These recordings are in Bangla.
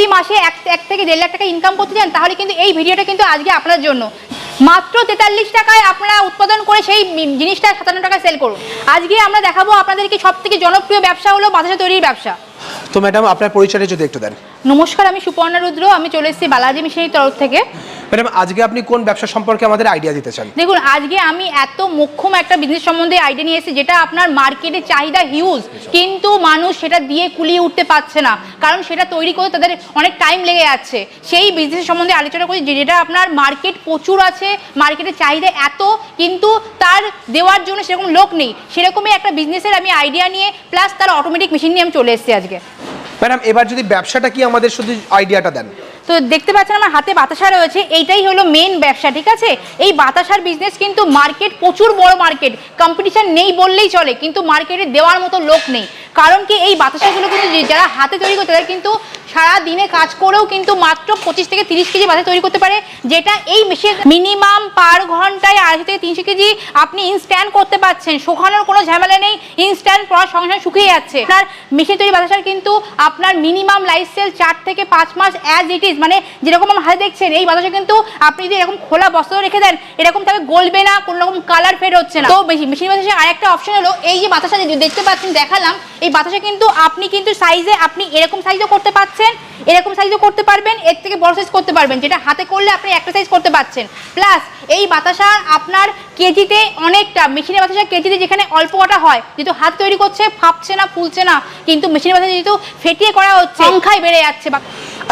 প্রতি মাসে এক এক থেকে দেড় লাখ টাকা ইনকাম করতে চান তাহলে কিন্তু এই ভিডিওটা কিন্তু আজকে আপনার জন্য। মাত্র তেতাল্লিশ টাকায় আপনারা উৎপাদন করে সেই জিনিসটা সাতান্ন টাকায় সেল করুন। আজকে আমরা দেখাবো আপনাদেরকে সব থেকে জনপ্রিয় ব্যবসা হলো বাতাসা তৈরির ব্যবসা। তো ম্যাডাম আপনার পরিচয়টা যদি একটু দেন। নমস্কার আমি সুপর্ণা রুদ্র আমি চলে এসেছি বালাজি মিশনের তরফ থেকে। ম্যাডাম আজকে আপনি কোন ব্যবসা সম্পর্কে আমাদের আইডিয়া দিতে চান? দেখুন আজকে আমি এত মোক্ষম একটা বিজনেস সম্বন্ধে আইডিয়া নিয়ে এসেছি যেটা আপনার মার্কেটে চাহিদা হিউজ কিন্তু মানুষ সেটা দিয়ে কুলিয়ে উঠতে পারছে না কারণ সেটা তৈরি করতে তাদের অনেক টাইম লেগে যাচ্ছে। সেই বিজনেস সম্বন্ধে আলোচনা করি যেটা আপনার মার্কেট প্রচুর আছে মার্কেটে চাহিদা এত কিন্তু তার দেওয়ার জন্য সেরকম লোক নেই। সেরকমই একটা বিজনেসের আমি আইডিয়া নিয়ে প্লাস তার অটোমেটিক মেশিন নিয়ে আমি চলে এসেছি আজকে। ম্যাডাম এবার যদি ব্যবসাটা কি আমাদের শুধু আইডিয়াটা দেন? তো দেখতে পাচ্ছেন আমার হাতে বাতাসা রয়েছে, এইটাই হলো মেন ব্যবসা, ঠিক আছে? এই বাতাসার বিজনেস কিন্তু মার্কেট প্রচুর বড় মার্কেট কম্পিটিশন নেই বললেই চলে, কিন্তু মার্কেটে দেওয়ার মতো লোক নেই। কারণ কি এই বাতাসাগুলো কিন্তু যারা হাতে তৈরি করতে তারা কিন্তু সারা দিনে কাজ করেও কিন্তু মাত্র পঁচিশ থেকে তিরিশ কেজি বাতাসা তৈরি করতে পারে, যেটা এই মেশিন মিনিমাম পার ঘন্টায় আড়াইশো থেকে তিনশো কেজি আপনি ইনস্ট্যান্ট করতে পারছেন। শুকানোর কোনো ঝামেলা নেই ইনস্ট্যান্ট পড়ার সঙ্গে সঙ্গে শুকিয়ে যাচ্ছে। আপনার মেশিন তৈরি বাতাসার কিন্তু আপনার মিনিমাম লাইফ সেল চার থেকে পাঁচ মাস অ্যাজ ইট ইজ মানে যেরকম আমার হাতে দেখছেন, এই বাতাসা কিন্তু আপনি যদি এরকম খোলা বস্ত্র রেখে দেন, এরকম তাকে গলবে না, কোনো রকম কালার ফেড হচ্ছে না। তো মেশিন বাতাসের আরেকটা অপশন হলো, এই যে বাতাসা দেখতে পাচ্ছেন, দেখালাম, এই বাতাসা কিন্তু আপনি কিন্তু সাইজে আপনি এরকম সাইজও করতে পারছেন। এরকম সাইজও করতে পারবেন এর থেকে বড় সাইজ করতে পারবেন যেটা হাতে করলে আপনি একটা সাইজ করতে পারছেন। প্লাস এই বাতাসা আপনার কেজিতে অনেকটা মেশিনের বাতাসা কেজিতে যেখানে অল্প কটা হয় যেহেতু হাত তৈরি করছে ফাঁপছে না ফুলছে না কিন্তু মেশিনের বাতাসা যেহেতু ফেটিয়ে করা হচ্ছে সংখ্যায় বেড়ে যাচ্ছে বা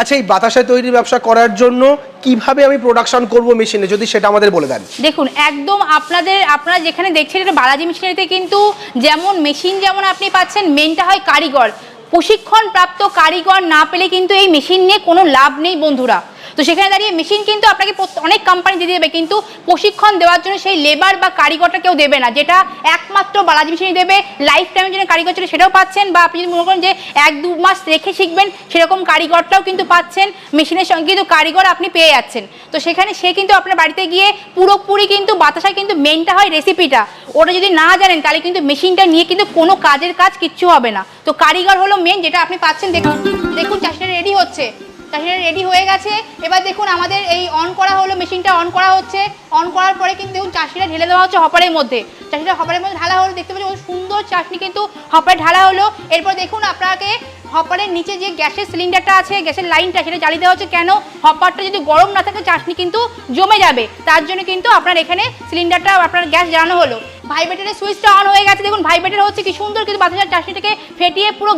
আচ্ছা এই বাতাসা তৈরির ব্যবসা করার জন্য কীভাবে আমি প্রোডাকশন করব মেশিনে যদি সেটা আমাদের বলে দেন? দেখুন একদম আপনাদের আপনারা যেখানে দেখছেন এটা বালাজি মেশিনারিতে কিন্তু যেমন মেশিন যেমন আপনি পাচ্ছেন মেনটা হয় কারিগর। প্রশিক্ষণ প্রাপ্ত কারিগর না পেলে কিন্তু এই মেশিন নিয়ে কোনো লাভ নেই বন্ধুরা। তো সেখানে দাঁড়িয়ে মেশিন কিন্তু আপনাকে অনেক কোম্পানি দিয়ে দেবে, কিন্তু প্রশিক্ষণ দেওয়ার জন্য সেই লেবার বা কারিগরটা কেউ দেবে না, যেটা একমাত্র বালাজি মেশিনই দেবে। লাইফ টাইমের জন্য কারিগর ছিল সেটাও পাচ্ছেন, বা আপনি যদি মনে করেন যে এক দু মাস রেখে শিখবেন, সেরকম কারিগরটাও কিন্তু পাচ্ছেন মেশিনের সঙ্গে কিন্তু কারিগর আপনি পেয়ে যাচ্ছেন। তো সেখানে সে কিন্তু আপনার বাড়িতে গিয়ে পুরোপুরি কিন্তু বাতাসা কিন্তু মেনটা হয় রেসিপিটা ওটা যদি না জানেন, তাহলে কিন্তু মেশিনটা নিয়ে কিন্তু কোনো কাজের কাজ কিচ্ছু হবে না। তো কারিগর হলো মেন যেটা আপনি পাচ্ছেন, দেখুন দেখুন চাষিটা রেডি হচ্ছে। চাষিটা রেডি হয়ে গেছে। এবার দেখুন আমাদের এই অন করা হলো মেশিনটা অন করা হচ্ছে। অন করার পরে কিন্তু দেখুন চাষিটা ঢেলে দেওয়া হচ্ছে হপারের মধ্যে। চাষিটা হপারের মধ্যে ঢালা হলো, দেখতে পাচ্ছি সুন্দর চাষনি কিন্তু হপারে ঢালা হলো। এরপর দেখুন আপনাকে হপারের নিচে যে গ্যাসের সিলিন্ডারটা আছে, গ্যাসের লাইনটা সেটা জ্বালিয়ে দেওয়া হচ্ছে কেন? হপারটা যদি গরম না থাকে চাটনি কিন্তু জমে যাবে। তার জন্য কিন্তু আপনার এখানে সিলিন্ডারটা, আপনার গ্যাস জ্বালানো হলো। ভাইব্রেটারের সুইচটা অন হয়ে গেছে। দেখুন, ভাইব্রেটার হচ্ছে কি সুন্দর কিন্তু বাতাসার চাটনিটাকে ফেটিয়ে পুরো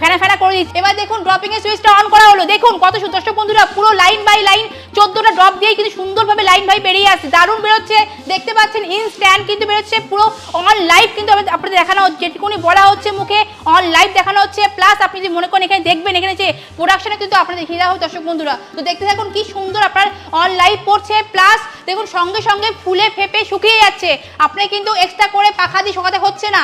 ফেনা ফেনা করে দিচ্ছে। এবার দেখুন ড্রপিং এর সুইচটা অন করা হলো। দেখুন, কত সুন্দর। দর্শক বন্ধুরা, পুরো লাইন বাই লাইন চোদ্দটা ড্রপ দিয়ে কিন্তু সুন্দরভাবে লাইন বাই বেরিয়ে আসছে। দারুণ বেরোচ্ছে। দেখতে পাচ্ছেন ইনস্ট্যান্ট কিন্তু বেরোচ্ছে। পুরো অন লাইভ কিন্তু আপনাদের দেখানো হচ্ছে। যেটুকুনি বলা হচ্ছে মুখে অন লাইভ দেখানো হচ্ছে। প্লাস আপনি যদি মনে করেন, এখানে দেখবেন, এখানে যে প্রোডাকশনে কিন্তু আপনাদের দেখিয়ে দেওয়া হয় দর্শক বন্ধুরা। তো দেখতে থাকুন কি সুন্দর আপনার অন লাইভ পড়ছে প্লাস দেখুন সঙ্গে সঙ্গে ফুলে ফেপে শুকিয়ে যাচ্ছে। আপনি কিন্তু এক্সট্রা করে পাখা দিয়ে শোকাতে হচ্ছে না।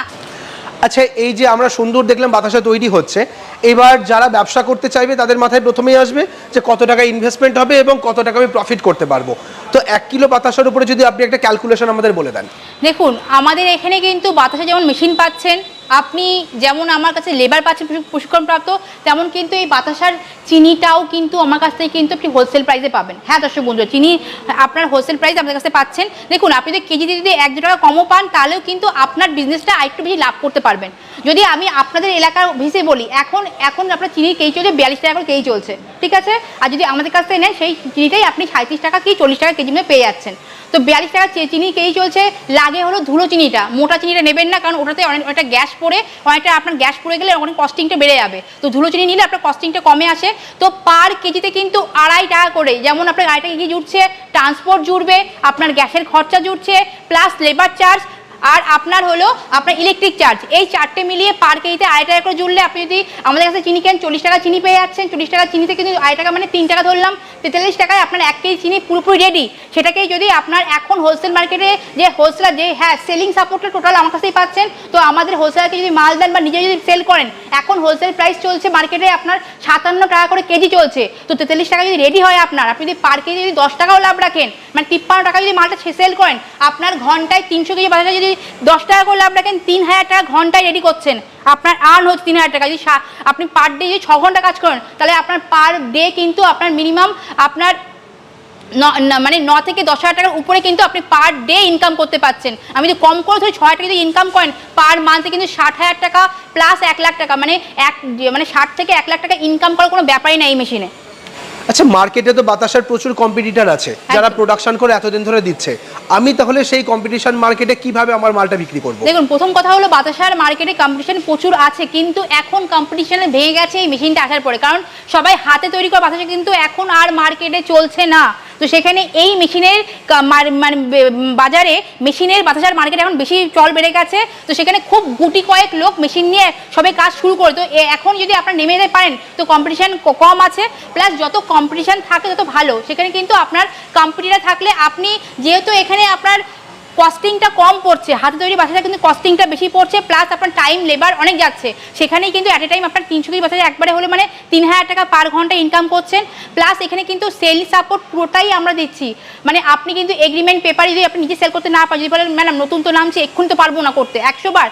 আচ্ছা এই যে আমরা সুন্দর দেখলাম বাতাসা তৈরি হচ্ছে এবার যারা ব্যবসা করতে চাইবে, তাদের মাথায় প্রথমেই আসবে যে কত টাকা ইনভেস্টমেন্ট হবে এবং কত টাকা আমি প্রফিট করতে পারব। তো এক কিলো বাতাসার উপরে যদি আপনি একটা ক্যালকুলেশন আমাদের বলে দেন। দেখুন, আমাদের এখানে কিন্তু বাতাসে যেমন মেশিন পাচ্ছেন, আপনি যেমন আমার কাছে লেবার পাচ্ছেন প্রশিক- প্রশিক্ষণপ্রাপ্ত তেমন কিন্তু এই বাতাসার চিনিটাও কিন্তু আমার কাছ থেকে কিন্তু আপনি হোলসেল প্রাইসে পাবেন। হ্যাঁ দর্শক বন্ধু চিনি আপনার হোলসেল প্রাইস আপনার কাছে পাচ্ছেন। দেখুন, আপনি যদি কেজিতে যদি এক দু টাকা কমও পান, তাহলেও কিন্তু আপনার বিজনেসটা আরেকটু বেশি লাভ করতে পারবেন। যদি আমি আপনাদের এলাকার ভিসে বলি, এখন এখন আপনার চিনির কেজি চলছে বিয়াল্লিশ টাকা করে কেজি চলছে, ঠিক আছে? আর যদি আমাদের কাছ থেকে নেন সেই চিনিটাই আপনি সাঁত্রিশ টাকা কি চল্লিশ টাকা কেজি পেয়ে যাচ্ছেন। তো বিয়াল্লিশ টাকা চিনি কেজি চলছে, লাগে হলো ধুলো চিনিটা, মোটা চিনিটা নেবেন না, কারণ ওটাতে অনেক অনেকটা গ্যাস পড়ে, অনেকটা আপনার গ্যাস পড়ে গেলে অনেক কস্টিংটা বেড়ে যাবে। তো ধুলো চিনি নিলে আপনার কস্টিংটা কমে আসে। তো পার কেজিতে কিন্তু আড়াই টাকা করে, যেমন আপনার আড়াই টাকা কেজি জুটছে ট্রান্সপোর্ট জুড়বে আপনার গ্যাসের খরচা জুটছে প্লাস লেবার চার্জ আর আপনার হলো আপনার ইলেকট্রিক চার্জ এই চারটে মিলিয়ে পার কেজিতে আড়াই টাকা করে জুড়লে আপনি যদি আমাদের কাছে চিনি কেন, চল্লিশ টাকা চিনি পেয়ে যাচ্ছেন। চল্লিশ টাকা চিনিতে কিন্তু আড়াই টাকা মানে তিন টাকা ধরলাম। তেতাল্লিশ টাকায় আপনার এক কেজি চিনি পুরোপুরি রেডি সেটাকেই যদি আপনার এখন হোলসেল মার্কেটে যে হোলসেলার যে হ্যাঁ সেলিং সাপোর্টটা টোটাল আমার কাছেই পাচ্ছেন। তো আমাদের হোলসেলারকে যদি মাল দেন বা নিজে যদি সেল করেন, এখন হোলসেল প্রাইস চলছে মার্কেটে আপনার সাতান্ন টাকা করে কেজি চলছে। তো তেতাল্লিশ টাকা যদি রেডি হয় আপনার, আপনি যদি পার কেজি যদি দশ টাকাও লাভ রাখেন মানে তিপ্পান্ন টাকা যদি মালটা সেল করেন, আপনার ঘন্টায় তিনশো কেজি বাজারে যদি যদি দশ টাকা করলে রাখেন তিন হাজার টাকা ঘন্টায় রেডি করছেন। আপনার আর্ন হচ্ছে তিন হাজার টাকা। যদি আপনি পার ডে যদি ছ ঘণ্টা কাজ করেন, তাহলে আপনার পার ডে কিন্তু আপনার মিনিমাম আপনার ন- মানে ন থেকে দশ হাজার টাকার উপরে কিন্তু আপনি পার ডে ইনকাম করতে পারছেন। আমি যদি কম করে ধরি, ছ হাজার টাকা যদি ইনকাম করেন পার মান্থে কিন্তু ষাট হাজার টাকা প্লাস এক লাখ টাকা মানে এক মানে ষাট থেকে এক লাখ টাকা ইনকাম করার কোনো ব্যাপারই নাই এই মেশিনে আচ্ছা মার্কেটে তো বাতাসার প্রচুর কম্পিটিটর আছে যারা প্রোডাকশন করে এতদিন ধরে দিচ্ছে। আমি তাহলে সেই কম্পিটিশন মার্কেটে কীভাবে আমার মালটা বিক্রি করব? দেখুন প্রথম কথা হলো বাতাসার মার্কেটে কম্পিটিশন প্রচুর আছে কিন্তু এখন কম্পিটিশনে ভেঙে গেছে এই মেশিনটা আসার পরে। কারণ সবাই হাতে তৈরি করা বাতাসা কিন্তু এখন আর মার্কেটে চলছে না। তো সেখানে এই মেশিনের মানে বাজারে মেশিনের বাতাসার মার্কেট এখন বেশি চল বেড়ে গেছে। তো সেখানে খুব গুটি কয়েক লোক মেশিন নিয়ে সবাই কাজ শুরু করে। তো এখন যদি আপনারা নেমে যেতে পারেন তো কম্পিটিশন কম আছে। প্লাস যত কম্পিটিশন থাকে তত ভালো। সেখানে কিন্তু আপনার কোম্পানিটা থাকলে আপনি যেহেতু এখানে আপনার কস্টিংটা কম পড়ছে, হাতে তৈরি বাসাটা কিন্তু কস্টিংটা বেশি পড়ছে প্লাস আপনার টাইম লেবার অনেক যাচ্ছে। সেখানেই কিন্তু অ্যাট এ টাইম আপনার তিনশো কেজি বাসাটা একবারে হলে মানে তিন হাজার টাকা পার ঘণ্টা ইনকাম করছেন। প্লাস এখানে কিন্তু সেল সাপোর্ট পুরোটাই আমরা দিচ্ছি। মানে আপনি কিন্তু এগ্রিমেন্ট পেপার যদি আপনি নিজে সেল করতে না পারেন, যদি বলেন, ম্যাডাম, নতুন তো নামছে, এক্ষুনি তো পারব না করতে। একশো বার।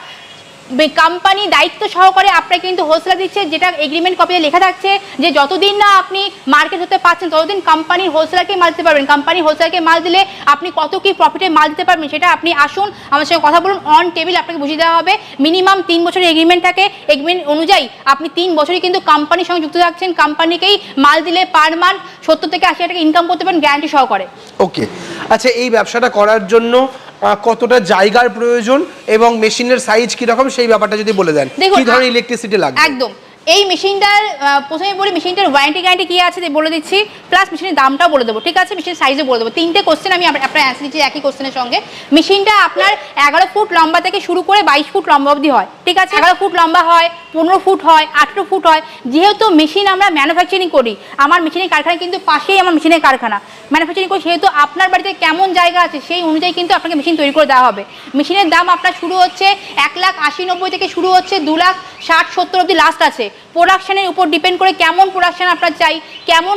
কোম্পানি দায়িত্ব সহকারে আপনাকে কিন্তু হোলসেলার দিচ্ছে, যেটা এগ্রিমেন্ট কপিতে লেখা থাকছে যে যতদিন না আপনি মার্কেট হতে পারছেন, ততদিন কোম্পানির হোলসেলারকে মাল দিতে পারবেন। কোম্পানির হোলসেলারকে মাল দিলে আপনি কত কি প্রফিটে মাল দিতে পারবেন সেটা আপনি আসুন, আমার সঙ্গে কথা বলুন। অন টেবিল আপনাকে বুঝিয়ে দেওয়া হবে মিনিমাম তিন বছরের এগ্রিমেন্ট থাকে। এগ্রিমেন্ট অনুযায়ী আপনি তিন বছরই কিন্তু কোম্পানির সঙ্গে যুক্ত থাকছেন। কোম্পানিকেই মাল দিলে পার মান্থ সত্তর থেকে আশি টাকা ইনকাম করতে পারেন গ্যারান্টি সহকারে। ওকে আচ্ছা এই ব্যবসাটা করার জন্য কতটা জায়গার প্রয়োজন এবং মেশিনের সাইজ কি রকম সেই ব্যাপারটা যদি বলে দেন। কি ধরনের ইলেকট্রিসিটি লাগবে? একদম। এই মেশিনটার প্রথমে বলি মেশিনটার ওয়ারেন্টি গ্যারান্টি কী আছে? বলে দিচ্ছি। প্লাস মেশিনের দামটাও বলে দেবো ঠিক আছে? মেশিনের সাইজও বলে দেবো। তিনটে কোশ্চেন আমি আপনার অ্যান্সার দিচ্ছি একই কোশ্চেনের সঙ্গে। মেশিনটা আপনার এগারো ফুট লম্বা থেকে শুরু করে বাইশ ফুট লম্বা অবধি হয়। ঠিক আছে, এগারো ফুট লম্বা হয়, পনেরো ফুট হয়, আঠেরো ফুট হয়। যেহেতু মেশিন আমরা ম্যানুফ্যাকচারিং করি, আমার মেশিনের কারখানা কিন্তু পাশেই আমার মেশিনের কারখানা। ম্যানুফ্যাকচারিং করি, সেহেতু আপনার বাড়িতে কেমন জায়গা আছে, সেই অনুযায়ী কিন্তু আপনাকে মেশিন তৈরি করে দেওয়া হবে। মেশিনের দাম আপনার শুরু হচ্ছে এক লাখ আশি নব্বই থেকে শুরু হচ্ছে দু লাখ ষাট সত্তর অবধি লাস্ট আছে। প্রোডাকশনের উপর ডিপেন্ড করে কেমন প্রোডাকশান আপনার চাই, কেমন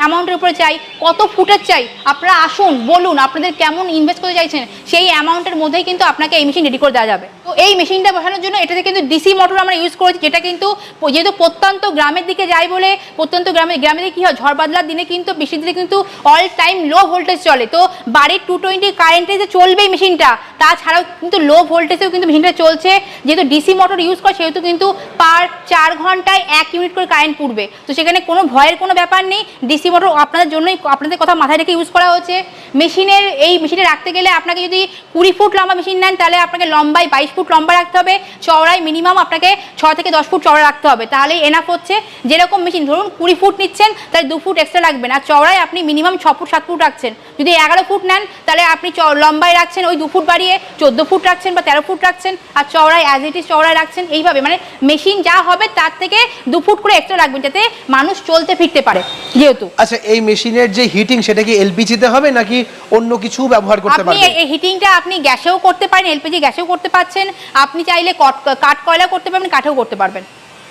অ্যামাউন্টের উপরে চাই, কত ফুটের চাই, আপনারা আসুন, বলুন আপনাদের কেমন ইনভেস্ট করতে চাইছেন, সেই অ্যামাউন্টের মধ্যেই কিন্তু আপনাকে এই মেশিন রেডি করে দেওয়া যাবে। তো এই মেশিনটা বসানোর জন্য এটাতে কিন্তু ডিসি মোটর আমরা ইউজ করেছি, যেটা কিন্তু যেহেতু প্রত্যন্ত গ্রামের দিকে যাই বলে, প্রত্যন্ত গ্রামে গ্রামে দিকে কী হয়, ঝড় বাদলার দিনে কিন্তু বৃষ্টির দিনে কিন্তু অল টাইম লো ভোল্টেজ চলে। তো বাড়ির টু টোয়েন্টি কারেন্টে যে চলবেই মেশিনটা তাছাড়াও কিন্তু লো ভোল্টেজেও কিন্তু মেশিনটা চলছে, যেহেতু ডিসি মোটর ইউজ করে, সেহেতু কিন্তু পার চার ঘন্টায় এক ইউনিট করে কারেন্ট পুড়বে। তো সেখানে কোনো ভয়ের কোনো ব্যাপার নেই। ডিসি মোটর আপনাদের জন্যই আপনাদের কথা মাথায় রেখে ইউজ করা হচ্ছে মেশিনের, এই মেশিনে রাখতে গেলে আপনাকে যদি কুড়ি ফুট লম্বা মেশিন নেন, তাহলে আপনাকে লম্বায় বাইশ ফুট লম্বা রাখতে হবে। চওড়ায় মিনিমাম আপনাকে ছ থেকে দশ ফুট চওড়া রাখতে হবে। তাহলেই এনাফ হচ্ছে। যেরকম মেশিন ধরুন কুড়ি ফুট নিচ্ছেন, তাহলে দু ফুট এক্সট্রা লাগবে আর চওড়ায় আপনি মিনিমাম ছ ফুট, সাত ফুট রাখছেন। যদি এগারো ফুট নেন, তাহলে আপনি লম্বায় রাখছেন ওই দু ফুট বাড়িয়ে, চোদ্দ ফুট রাখছেন বা তেরো ফুট রাখছেন। আর চওড়ায় অ্যাজ ইট ইজ চওড়ায় রাখছেন। এইভাবে মানে মেশিন যা হবে তার থেকে দু ফুট করে এক্সট্রা রাখবেন যাতে মানুষ চলতে ফিরতে পারে যেহেতু। আচ্ছা এই মেশিনের যে হিটিং সেটা কি এলপিজিতে হবে নাকি অন্য কিছু ব্যবহার করতে পারবেন? আপনি এই হিটিংটা আপনি গ্যাসেও করতে পারেন এলপিজি গ্যাসেও করতে পারছেন। আপনি চাইলে কট- কাঠ কয়লা করতে পারবেন কাঠেও করতে পারবেন।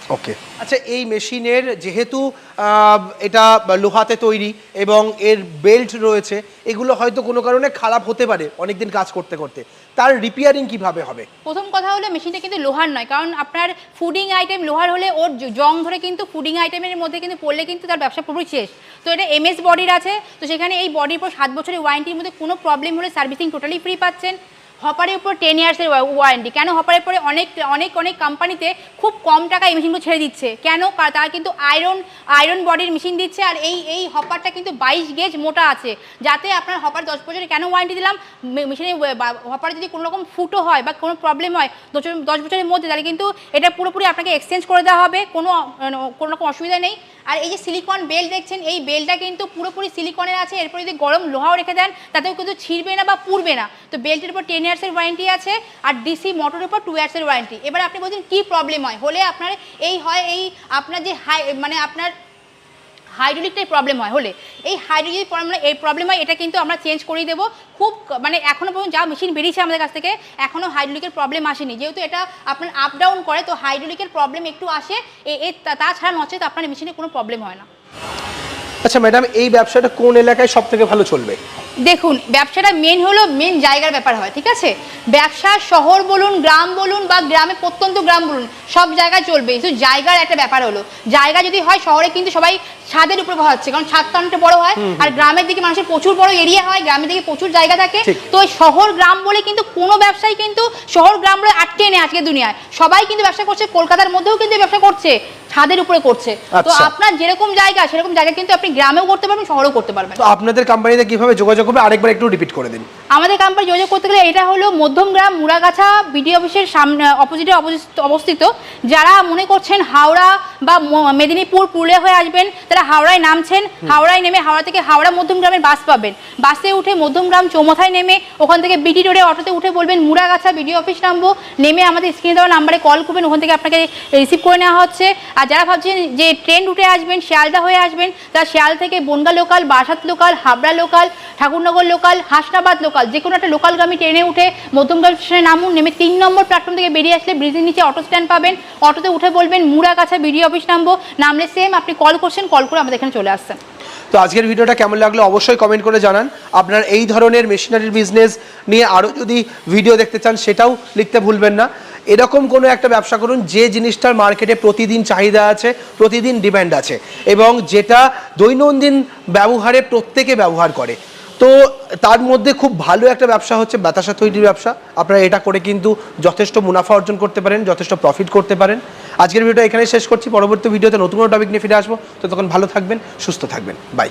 ওকে। আচ্ছা এই মেশিনের যেহেতু এটা লোহাতে তৈরি এবং এর বেল্ট রয়েছে এগুলো হয়তো কোনো কারণে খারাপ হতে পারে অনেকদিন কাজ করতে করতে। তার রিপেয়ারিং কীভাবে হবে? প্রথম কথা হলো মেশিনটা কিন্তু লোহার নয়, কারণ আপনার ফুডিং আইটেম লোহার হলে ওর জং ধরে কিন্তু ফুডিং আইটেমের মধ্যে কিন্তু পড়লে কিন্তু তার ব্যবসা পুরোই শেষ। তো এটা এমএস বডির আছে, তো সেখানে এই বডির পর সাত বছরের ওয়ারেন্টির মধ্যে কোনো প্রবলেম হলে সার্ভিসিং টোটালি ফ্রি পাচ্ছেন। হপারের উপর টেন ইয়ার্সের ওয়ারেন্টি কেন হপারের পরে অনেক অনেক অনেক কোম্পানিতে খুব কম টাকা এই মেশিনগুলো ছেড়ে দিচ্ছে? কেন? তারা কিন্তু আয়রন আয়রন বডির মেশিন দিচ্ছে আর এই এই হপারটা কিন্তু বাইশ গেজ মোটা আছে। যাতে আপনার হপার দশ বছরে কেন ওয়ারেন্টি দিলাম? মেশিনে হপার যদি কোনো রকম ফুটো হয় বা কোনো প্রবলেম হয় দশ বছর- দশ বছরের মধ্যে, তাহলে কিন্তু এটা পুরোপুরি আপনাকে এক্সচেঞ্জ করে দেওয়া হবে। কোনো কোনো রকম অসুবিধা নেই। আর এই যে সিলিকন বেল দেখছেন, এই বেলটা কিন্তু পুরোপুরি সিলিকনের আছে। এরপর যদি গরম লোহাও রেখে দেন, তাতেও কিন্তু ছিঁড়বে না বা পুড়বে না। তো বেল্টের উপর টেন ইয়ার্সের ওয়ারেন্টি আছে আর ডিসি মোটরের উপর টু ইয়ার্সের ওয়ারেন্টি। এবার আপনি বলছেন কী প্রবলেম হয়? হলে আপনার এই হয় এই আপনার যে হাই মানে আপনার হাইড্রোলিকটাই প্রবলেম হয়, হলে। এই হাইড্রোলিক প্রবলেম এই প্রবলেম হয়, এটা কিন্তু আমরা চেঞ্জ করিয়ে দেবো। খুব মানে এখনও পর্যন্ত যা মেশিন বেরিয়েছে আমাদের কাছ থেকে এখনও হাইড্রোলিকের প্রবলেম আসেনি। যেহেতু এটা আপনার আপ ডাউন করে, তো হাইড্রোলিকের প্রবলেম একটু আসে, এ তাছাড়া নচেত আপনার মেশিনে কোনো প্রবলেম হয় না। আচ্ছা ম্যাডাম এই ব্যবসাটা কোন এলাকায় সব থেকে ভালো চলবে? দেখুন ব্যবসাটা মেন হলো মেন জায়গার ব্যাপার হয় ঠিক আছে? ব্যবসা শহর বলুন গ্রাম বলুন বা গ্রামে প্রত্যন্ত গ্রাম বলুন সব জায়গায় চলবে। শুধু জায়গার একটা ব্যাপার হলো জায়গা যদি হয় শহরে কিন্তু সবাই ছাদের উপর হচ্ছে কারণ ছাদটা অনেকটা বড় হয় আর গ্রামের দিকে মানুষের প্রচুর বড় এরিয়া হয় গ্রামের দিকে প্রচুর জায়গা থাকে। তো শহর গ্রাম বলে কিন্তু কোনো ব্যবসায়ী কিন্তু শহর গ্রাম বলে আটকে নেই আজকে দুনিয়ায়। সবাই কিন্তু ব্যবসা করছে কলকাতার মধ্যেও কিন্তু ব্যবসা করছে। ছাদের উপরে করছে। তো আচ্ছা। আপনার যেরকম জায়গা সেরকম জায়গা কিন্তু আপনি গ্রামেও করতে পারবেন শহরেও করতে পারবেন। তো আপনাদের কোম্পানিতে কীভাবে যোগাযোগ করবে আরেকবার একটু রিপিট করে দিন। আমাদের কোম্পানি যোগাযোগ করতে গেলে এটা হলো মধ্যমগ্রাম মুড়াগাছা বিডি অফিসের সামনে অপোজিটে অবস্থিত। যারা মনে করছেন হাওড়া বা মেদিনীপুর পুরুলিয়া হয়ে আসবেন তারা হাওড়ায় নামছেন। হাওড়ায় নেমে হাওড়া থেকে হাওড়া মধ্যমগ্রামের বাস পাবেন। বাসে উঠে মধ্যমগ্রাম চৌমাথায় নেমে ওখান থেকে বিটি রোডে অটোতে উঠে বলবেন মুড়াগাছা বিডি অফিস নামবো। নেমে আমাদের স্ক্রিনে দেওয়া নাম্বারে কল করবেন ওখান থেকে আপনাকে রিসিভ করে নেওয়া হচ্ছে। আর যারা ভাবছেন যে ট্রেন রুটে আসবেন শিয়ালদা হয়ে আসবেন তারা শিয়াল থেকে Bongaon local Barasat local Habra local Thakurnagar local Hasnabad local যে কোনো একটা লোকালগামী ট্রেনে উঠে মধ্যমগ্রাম স্টেশনে নামুন, নেমে তিন নম্বর প্ল্যাটফর্ম থেকে বেরিয়ে আসলে ব্রিজের নিচে অটো স্ট্যান্ড পাবেন। অটোতে উঠে বলবেন মুড়াগাছা বিডি অফিস নামবো। নামলে সেম আপনি কল করছেন কল করে আমাদের এখানে চলে আসছেন। তো আজকের ভিডিওটা কেমন লাগল অবশ্যই কমেন্ট করে জানান। আপনার এই ধরনের মেশিনারির বিজনেস নিয়ে আরও যদি ভিডিও দেখতে চান, সেটাও লিখতে ভুলবেন না। এরকম কোনো একটা ব্যবসা করুন, যে জিনিসটার মার্কেটে প্রতিদিন চাহিদা আছে, প্রতিদিন ডিমান্ড আছে এবং যেটা দৈনন্দিন ব্যবহারে প্রত্যেকে ব্যবহার করে। তো তার মধ্যে খুব ভালো একটা ব্যবসা হচ্ছে বাতাসা তৈরির ব্যবসা। আপনারা এটা করে কিন্তু যথেষ্ট মুনাফা অর্জন করতে পারেন, যথেষ্ট প্রফিট করতে পারেন। আজকের ভিডিও এখানে শেষ করছি, পরবর্তী ভিডিওতে নতুন কোনো টপিক নিয়ে ফিরে আসব। তো তখন ভালো থাকবেন, সুস্থ থাকবেন। বাই